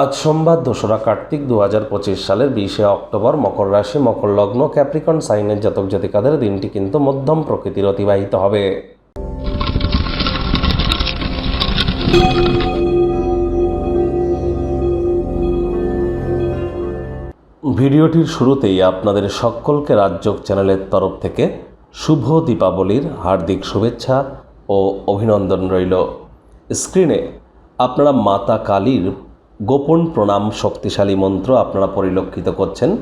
আজ সোমবার দোসরা কার্তিক দু হাজার পঁচিশ সালের বিশে অক্টোবর মকর রাশি, মকর লগ্ন, ক্যাপ্রিকন, সাইনের জাতক জাতিকাদের দিনটি কিন্তু মধ্যম প্রকৃতির অতিবাহিত হবে। ভিডিওটির শুরুতেই আপনাদের সকলকে রাজযোগ চ্যানেলের তরফ থেকে শুভ দীপাবলির হার্দিক শুভেচ্ছা ও অভিনন্দন রইল। স্ক্রিনে আপনারা মাতা কালীর গোপন প্রণাম শক্তিশালী মন্ত্র আপনারা পরিলক্ষিত করছেন।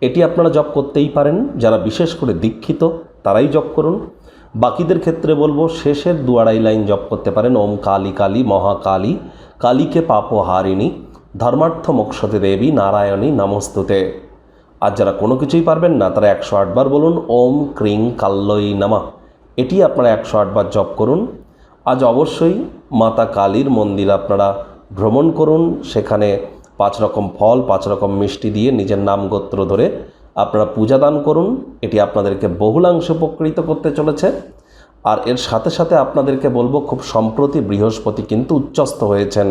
এটি আপনারা জপ করতেই পারেন। যারা বিশেষ করে দীক্ষিত, তারাই জপ করুন। বাকিদের ক্ষেত্রে বলব, শেষের দু আড়াই লাইন জপ করতে পারেন। ওম কালী কালী মহাকালী কালীকে পাপহারিণী ধর্মার্থ মোক্ষতে দেবী, নারায়ণী, নমস্তুতে। আর যারা কোনো কিছুই পারবেন না, তারা একশো আটবার বলুন, ওম ক্রিং কাল্লই নামা। এটি আপনারা একশো আটবার জপ করুন। আজ অবশ্যই মাতা কালীর মন্দির আপনারা ভ্রমণ করুন, সেখানে পাঁচ রকম ফল, পাঁচ রকম মিষ্টি দিয়ে নিজের নাম গোত্র ধরে আপনারা পূজা দান করুন। এটি আপনাদেরকে বহুলাংশ উপকৃত করতে চলেছে। আর এর সাথে সাথে আপনাদেরকে বলব, খুব সম্প্রতি বৃহস্পতি কিন্তু উচ্চস্থ হয়েছেন।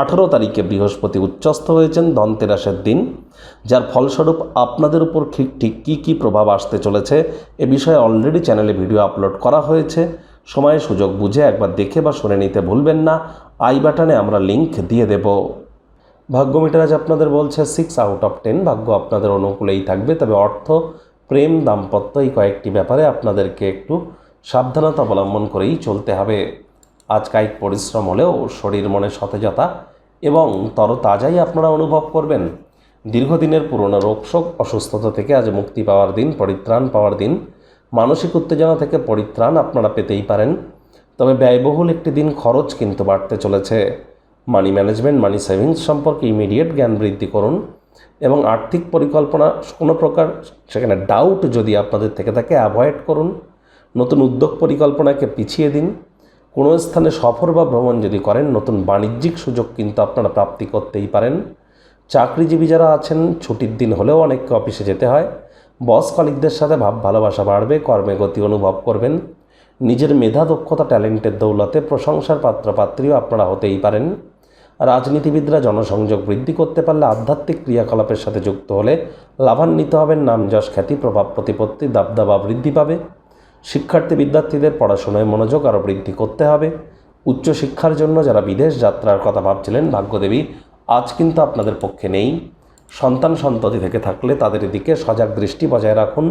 আঠারো তারিখে বৃহস্পতি উচ্চস্থ হয়েছেন ধনতেরাসের দিন, যার ফলস্বরূপ আপনাদের উপর ঠিক ঠিক কী কী প্রভাব আসতে চলেছে, এ বিষয়ে অলরেডি চ্যানেলে ভিডিও আপলোড করা হয়েছে। সময় সুযোগ বুঝে একবার দেখে বা শুনে নিতে ভুলবেন না। আই বাটনে আমরা লিংক দিয়ে দেব। ভাগ্য মিটার আজ আপনাদের বলছে সিক্স আউট অফ টেন ভাগ্য আপনাদের অনুকূলেই থাকবে। তবে অর্থ, প্রেম, দাম্পত্য এই কয়েকটি ব্যাপারে আপনাদেরকে একটু সাবধানতা অবলম্বন করেই চলতে হবে। আজ কায়িক পরিশ্রম হলেও শরীর, মনে সতেজতা এবং তরতাজাই আপনারা অনুভব করবেন। দীর্ঘদিনের পুরনো রোগশোক, অসুস্থতা থেকে আজ মুক্তি পাওয়ার দিন, পরিত্রাণ পাওয়ার দিন মানসিক উত্তেজনা থেকে পরিত্রাণ আপনারা পেতেই পারেন। তবে ব্যয়বহুল একটি দিন খরচ কিন্তু বাড়তে চলেছে। মানি ম্যানেজমেন্ট, মানি সেভিংস সম্পর্কে ইমিডিয়েট জ্ঞান বৃদ্ধি করুন এবং আর্থিক পরিকল্পনা কোনো প্রকার সেখানে ডাউট যদি আপনাদের থেকে থাকে অ্যাভয়েড করুন। নতুন উদ্যোগ পরিকল্পনাকে পিছিয়ে দিন। কোনো স্থানে সফর বা ভ্রমণ যদি করেন, নতুন বাণিজ্যিক সুযোগ কিন্তু আপনারা প্রাপ্তি করতেই পারেন। চাকরিজীবী যারা আছেন, ছুটির দিন হলেও অনেককে অফিসে যেতে হয়। বস কলিকদের সাথে ভাব ভালোবাসা বাড়বে, কর্মে গতি অনুভব করবেন। নিজের মেধা, দক্ষতা, ট্যালেন্টের দৌলতে প্রশংসার পাত্রপাত্রীও আপনারা হতেই পারেন। রাজনীতিবিদরা জনসংযোগ বৃদ্ধি করতে পারলে আধ্যাত্মিক ক্রিয়াকলাপের সাথে যুক্ত হলে লাভান্বিত হবেন, নাম যশ খ্যাতি, প্রভাব প্রতিপত্তি, দাবদাবা বৃদ্ধি পাবে। শিক্ষার্থী বিদ্যার্থীদের পড়াশোনায় মনোযোগ আরও বৃদ্ধি করতে হবে। উচ্চশিক্ষার জন্য যারা বিদেশ যাত্রার কথা ভাবছিলেন, ভাগ্যদেবী, আজ কিন্তু আপনাদের পক্ষে নেই। সন্তান সন্ততি থেকে থাকলে তাদের দিকে সজাগ দৃষ্টি বজায় রাখুন।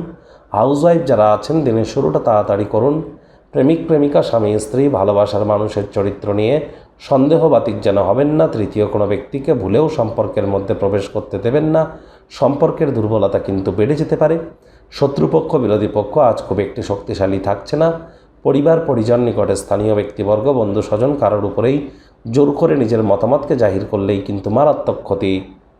হাউসওয়াইফ যারা আছেন, দিনের শুরুটা তাড়াতাড়ি করুন। প্রেমিক, প্রেমিকা, স্বামী, স্ত্রী, ভালোবাসার মানুষের চরিত্র নিয়ে সন্দেহবাতিক যেন হবেন না, তৃতীয় কোনো ব্যক্তিকে ভুলেও সম্পর্কের মধ্যে প্রবেশ করতে দেবেন না। সম্পর্কের দুর্বলতা কিন্তু বেড়ে যেতে পারে। শত্রুপক্ষ, বিরোধী পক্ষ আজ খুব একটি শক্তিশালী থাকছে না। পরিবার, পরিজন নিকটে স্থানীয় ব্যক্তিবর্গ বন্ধু স্বজন কারোর উপরেই জোর করে নিজের মতামতকে জাহির করলেই কিন্তু মারাত্মক ক্ষতি